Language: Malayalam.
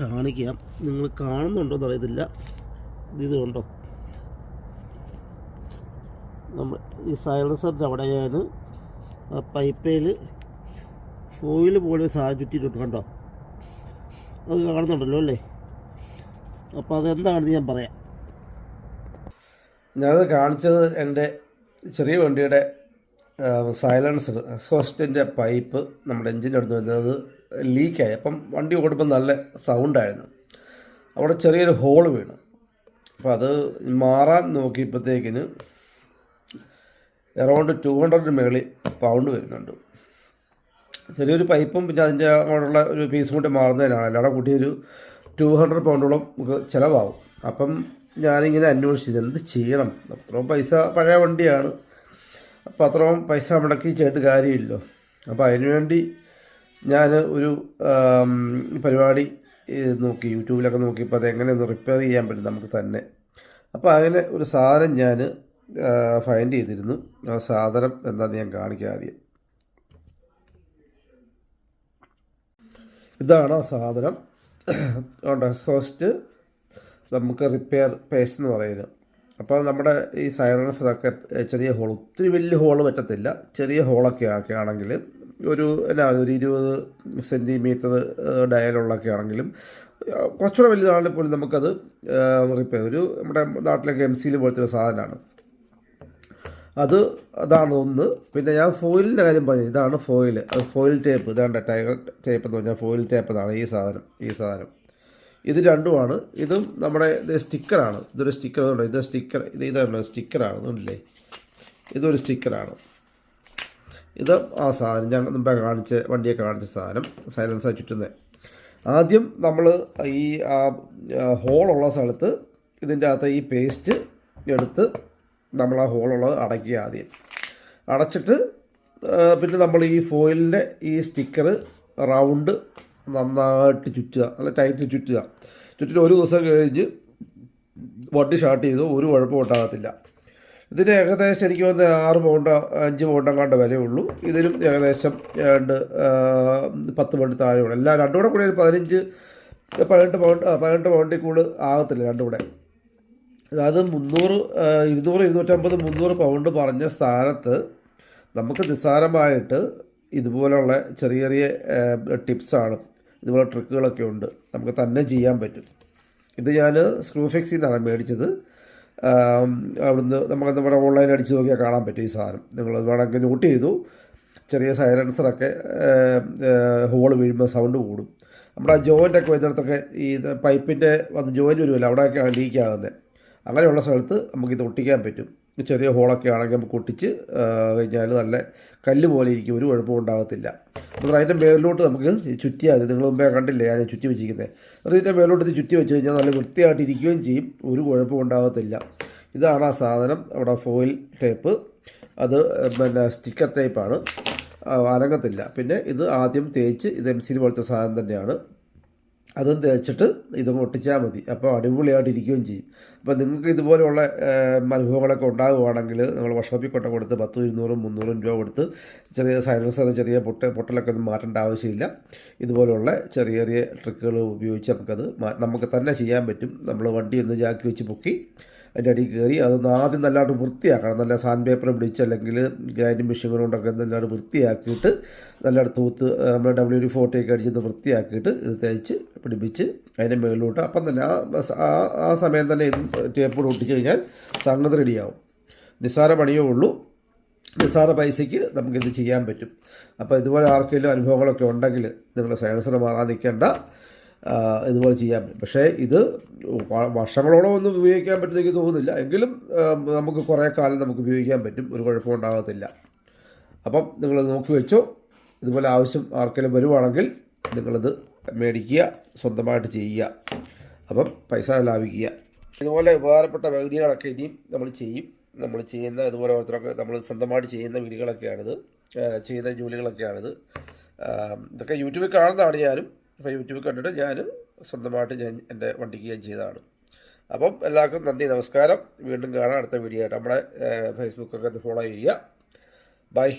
കാണിക്കാം. നിങ്ങൾ കാണുന്നുണ്ടോ എന്ന് അറിയത്തില്ല. ഇത് കണ്ടോ? നമ്മൾ ഈ സൈലൻസറിന്റെ അവിടെ ഞാൻ പൈപ്പയിൽ ഫോയിൽ പോലെ സാധനം ചുറ്റിയിട്ടുണ്ട് കണ്ടോ? അത് കാണുന്നുണ്ടല്ലോ അല്ലേ? അപ്പോൾ അതെന്താണെന്ന് ഞാൻ പറയാം. ഞാനത് കാണിച്ചത് എന്റെ ചെറിയ വണ്ടിയുടെ സൈലൻസർ എക്സോസ്റ്റിന്റെ പൈപ്പ് നമ്മുടെ എഞ്ചിന്റെ അടുത്ത് വരുന്നത് ലീക്കായി അപ്പം വണ്ടി ഓടുമ്പോൾ നല്ല സൗണ്ടായിരുന്നു അവിടെ ചെറിയൊരു ഹോൾ വീണു. അപ്പോൾ അത് മാറാൻ നോക്കിയപ്പോഴത്തേക്കിന് എറൗണ്ട് ടു ഹൺഡ്രഡിന് മേളിൽ പൗണ്ട് വരുന്നുണ്ട്. ചെറിയൊരു പൈപ്പും പിന്നെ അതിന്റെ അങ്ങോട്ടുള്ള ഒരു പീസും കൂടി മാറുന്നതിനാണ്. അല്ലാതെ കൂട്ടി ഒരു ടു ഹൺഡ്രഡ് പൗണ്ടോളം നമുക്ക് ചിലവാകും. അപ്പം ഞാനിങ്ങനെ അന്വേഷിച്ചത് എന്ത് ചെയ്യണം? അത്രയും പൈസ പഴയ വണ്ടിയാണ്. അപ്പോൾ പൈസ മുടക്കി ചെയ്തിട്ട് കാര്യമില്ലല്ലോ. അപ്പോൾ അതിനുവേണ്ടി ഞാൻ ഒരു പരിപാടി നോക്കി യൂട്യൂബിലൊക്കെ നോക്കിയപ്പോൾ അത് എങ്ങനെ ഒന്ന് റിപ്പയർ ചെയ്യാൻ പറ്റും നമുക്ക് തന്നെ. അപ്പോൾ അങ്ങനെ ഒരു സാധനം ഞാൻ ഫൈൻഡ് ചെയ്തിരുന്നു. ആ സാധനം എന്താണെന്ന് ഞാൻ കാണിക്കാം ആദ്യം. ഇതാണ് ആ സാധനം. ഡെസ്കോസ്റ്റ് നമുക്ക് റിപ്പയർ പേസ്റ്റ് എന്ന് പറയുന്നത്. അപ്പോൾ നമ്മുടെ ഈ സൈലൻസറൊക്കെ ചെറിയ ഹോൾ ഒത്തിരി വലിയ ഹോൾ പറ്റത്തില്ല. ചെറിയ ഹോളൊക്കെ ഒക്കെ ആണെങ്കിൽ ഒരു എന്നാ ഒരു ഇരുപത് സെന്റിമീറ്റർ ഡയലുള്ളൊക്കെ ആണെങ്കിലും കുറച്ചുകൂടെ വലുതാണെങ്കിൽ പോലും നമുക്കത് റിപ്പയർ ഒരു നമ്മുടെ നാട്ടിലൊക്കെ എം സിയിൽ പോലത്തെ ഒരു സാധനമാണ് അത് അതാണ് ഒന്ന്. പിന്നെ ഞാൻ ഫോയിലിന്റെ കാര്യം പറഞ്ഞു ഇതാണ് ഫോയിൽ അത് ഫോയിൽ ടേപ്പ് ഇതാണ് ടൈഗർ ടേപ്പ് എന്ന് പറഞ്ഞാൽ ഫോയിൽ ടേപ്പ് എന്നാണ് ഈ സാധനം ഈ സാധനം. ഇത് രണ്ടുമാണ്. ഇതും നമ്മുടെ ഇത് സ്റ്റിക്കറാണ്. ഇതൊരു സ്റ്റിക്കർ അതുകൊണ്ട് ഇത് സ്റ്റിക്കർ ഇത് ഇതല്ലോ സ്റ്റിക്കറാണ്. ഇതുണ്ടല്ലേ? ഇതൊരു സ്റ്റിക്കറാണ്. ഇത് ആ സാധനം ഞാൻ മുമ്പേ കാണിച്ച വണ്ടിയെ കാണിച്ച സാധനം സൈലൻസായി ചുറ്റുന്നത് ആദ്യം നമ്മൾ ഈ ഹോളുള്ള സ്ഥലത്ത് ഇതിന്റെ അകത്ത് ഈ പേസ്റ്റ് എടുത്ത് നമ്മൾ ആ ഹോളുള്ളത് അടയ്ക്കുക ആദ്യം. അടച്ചിട്ട് പിന്നെ നമ്മൾ ഈ ഫോയിലിന്റെ ഈ സ്റ്റിക്കർ റൗണ്ട് നന്നായിട്ട് ചുറ്റുക നല്ല ടൈറ്റ് ചുറ്റുക. ചുറ്റിട്ട് ഒരു ദിവസം കഴിഞ്ഞ് വണ്ടി സ്റ്റാർട്ട് ചെയ്തു ഒരു കുഴപ്പം ഉണ്ടാകത്തില്ല. ഇതിന് ഏകദേശം എനിക്ക് വന്ന് ആറ് പൗണ്ട് അഞ്ച് പൗണ്ട് കണ്ട വിലയുള്ളൂ. ഇതിനും ഏകദേശം രണ്ട് പത്ത് പൗണ്ട് താഴെയുള്ളൂ. എല്ലാ രണ്ടും കൂടെ കൂടി പതിനഞ്ച് പതിനെട്ട് പൗണ്ട് പതിനെട്ട് പൗണ്ടിൽ കൂടുതൽ ആകത്തില്ല രണ്ടും കൂടെ. അതായത് മുന്നൂറ് ഇരുന്നൂറ് ഇരുന്നൂറ്റമ്പത് മുന്നൂറ് പൗണ്ട് പറഞ്ഞ സ്ഥാനത്ത് നമുക്ക് നിസ്സാരമായിട്ട് ഇതുപോലുള്ള ചെറിയ ചെറിയ ടിപ്സാണ് ഇതുപോലെ ട്രിക്കുകളൊക്കെ ഉണ്ട്. നമുക്ക് തന്നെ ചെയ്യാൻ പറ്റും. ഇത് ഞാൻ സ്ക്രൂ ഫിക്സിൽ നിന്നാണ് മേടിച്ചത്. അവിടുന്ന് നമുക്ക് നമ്മുടെ ഓൺലൈൻ അടിച്ച് നോക്കിയാൽ കാണാൻ പറ്റും ഈ സാധനം. നിങ്ങൾ വേണമെങ്കിൽ നോട്ട് ചെയ്തു. ചെറിയ സൈലൻസറൊക്കെ ഹോൾ വീഴുമ്പോൾ സൗണ്ട് കൂടും. നമ്മുടെ ജോയിന്റൊക്കെ വരുന്നിടത്തൊക്കെ ഈ പൈപ്പിന്റെ വന്ന് ജോയിന്റ് വരുമല്ലോ അവിടെയൊക്കെയാണ് ലീക്ക് ആകുന്നത് അങ്ങനെയുള്ള സ്ഥലത്ത് നമുക്കിത് ഒട്ടിക്കാൻ പറ്റും. ചെറിയ ഹോളൊക്കെ ആണെങ്കിൽ നമുക്ക് ഒട്ടിച്ച് കഴിഞ്ഞാൽ നല്ല കല്ല് പോലെ ഇരിക്കും. ഒരു കുഴപ്പവും ഉണ്ടാകത്തില്ല. അപ്പോൾ അതിന്റെ മേളിലോട്ട് നമുക്ക് ചുറ്റിയാൽ മതി നിങ്ങൾ മുമ്പേ കണ്ടില്ലേ ഞാൻ ചുറ്റി വെച്ചിരിക്കുന്നത് അപ്പോൾ ഇതിന്റെ മേലോട്ട് ഇത് ചുറ്റി വെച്ച് കഴിഞ്ഞാൽ നല്ല വൃത്തിയായിട്ട് ഇരിക്കുകയും ചെയ്യും. ഒരു കുഴപ്പവും ഉണ്ടാകത്തില്ല. ഇതാണ് ആ സാധനം. അവിടെ ഫോയിൽ ടേപ്പ്. അത് പിന്നെ സ്റ്റിക്കർ ടൈപ്പാണ്. അനങ്ങത്തില്ല. പിന്നെ ഇത് ആദ്യം തേച്ച് ഇത് എം സി പോലത്തെ സാധനം തന്നെയാണ്. അതും തേച്ചിട്ട് ഇതും ഒട്ടിച്ചാൽ മതി. അപ്പോൾ അടിപൊളിയായിട്ട് ഇരിക്കുകയും ചെയ്യും. അപ്പോൾ നിങ്ങൾക്ക് ഇതുപോലെയുള്ള അനുഭവങ്ങളൊക്കെ ഉണ്ടാകുവാണെങ്കിൽ നിങ്ങൾ വർഷോപ്പിൽ കൊണ്ട കൊടുത്ത് പത്തും ഇരുന്നൂറും മുന്നൂറും രൂപ കൊടുത്ത് ചെറിയ സൈലൻസർ ചെറിയ പൊട്ട പൊട്ടലൊക്കെ ഒന്നും മാറ്റേണ്ട ആവശ്യമില്ല. ഇതുപോലെയുള്ള ചെറിയ ചെറിയ ട്രിക്കുകൾ ഉപയോഗിച്ച് നമുക്കത് നമുക്ക് തന്നെ ചെയ്യാൻ പറ്റും. നമ്മൾ വണ്ടി ഒന്ന് ജാക്കി വെച്ച് പൊക്കി അതിന്റെ അടിയിൽ കയറി അതൊന്ന് ആദ്യം നല്ലതായിട്ട് വൃത്തിയാക്കണം. നല്ല സാൻഡ് പേപ്പർ പിടിച്ച് അല്ലെങ്കിൽ ഗ്രൈൻഡിങ് മെഷീൻ കൊണ്ടൊക്കെ നല്ലതായിട്ട് വൃത്തിയാക്കിയിട്ട് നല്ലതായിട്ട് തൂത്ത് നമ്മൾ ഡബ്ല്യു ഡി ഫോർട്ടി ഒക്കെ അടിച്ചൊന്ന് വൃത്തിയാക്കിയിട്ട് ഇത് തേച്ച് പിടിപ്പിച്ച് അതിന്റെ മുകളിലോട്ട് അപ്പം തന്നെ ആ ആ സമയം തന്നെ ഇത് ടേപ്പോട് ഒട്ടിച്ച് കഴിഞ്ഞാൽ സംഗതി റെഡിയാവും നിസ്സാര പണിയേ ഉള്ളൂ. നിസ്സാര പൈസയ്ക്ക് നമുക്കിത് ചെയ്യാൻ പറ്റും. അപ്പോൾ ഇതുപോലെ ആർക്കെങ്കിലും അനുഭവങ്ങളൊക്കെ ഉണ്ടെങ്കിൽ നിങ്ങൾ നിൽക്കേണ്ട ആ, ഇതുപോലെ ചെയ്യാൻ പറ്റും. പക്ഷേ ഇത് വർഷങ്ങളോളം ഒന്നും ഉപയോഗിക്കാൻ പറ്റുന്ന എനിക്ക് തോന്നുന്നില്ല. എങ്കിലും നമുക്ക് കുറേ കാലം നമുക്ക് ഉപയോഗിക്കാൻ പറ്റും. ഒരു കുഴപ്പം ഉണ്ടാകത്തില്ല. അപ്പം നിങ്ങൾ നോക്കി വെച്ചോ. ഇതുപോലെ ആവശ്യം ആർക്കെങ്കിലും വരുവാണെങ്കിൽ നിങ്ങളിത് മേടിക്കുക സ്വന്തമായിട്ട് ചെയ്യുക. അപ്പം പൈസ ലാഭിക്കുക. ഇതുപോലെ ഉപകാരപ്പെട്ട വീഡിയോകളൊക്കെ ഇനിയും നമ്മൾ ചെയ്യും. നമ്മൾ ചെയ്യുന്ന ഇതുപോലെ ഓരോരുത്തരൊക്കെ നമ്മൾ സ്വന്തമായിട്ട് ചെയ്യുന്ന വീഡിയോകളൊക്കെയാണിത്. ആ, ചെയ്യുന്ന ജോലികളൊക്കെയാണിത്. ഇതൊക്കെ യൂട്യൂബിൽ കാണുന്നതാണ് ഞാനും അപ്പോൾ യൂട്യൂബിൽ കണ്ടിട്ട് ഞാൻ സ്വന്തമായിട്ട് ഞാൻ എന്റെ വണ്ടിക്ക് ഞാൻ ചെയ്തതാണ്. അപ്പം എല്ലാവർക്കും നന്ദി നമസ്കാരം. വീണ്ടും കാണാം അടുത്ത വീഡിയോ ആയിട്ട്. നമ്മുടെ ഫേസ്ബുക്കൊക്കെ ഫോളോ ചെയ്യുക. ബൈ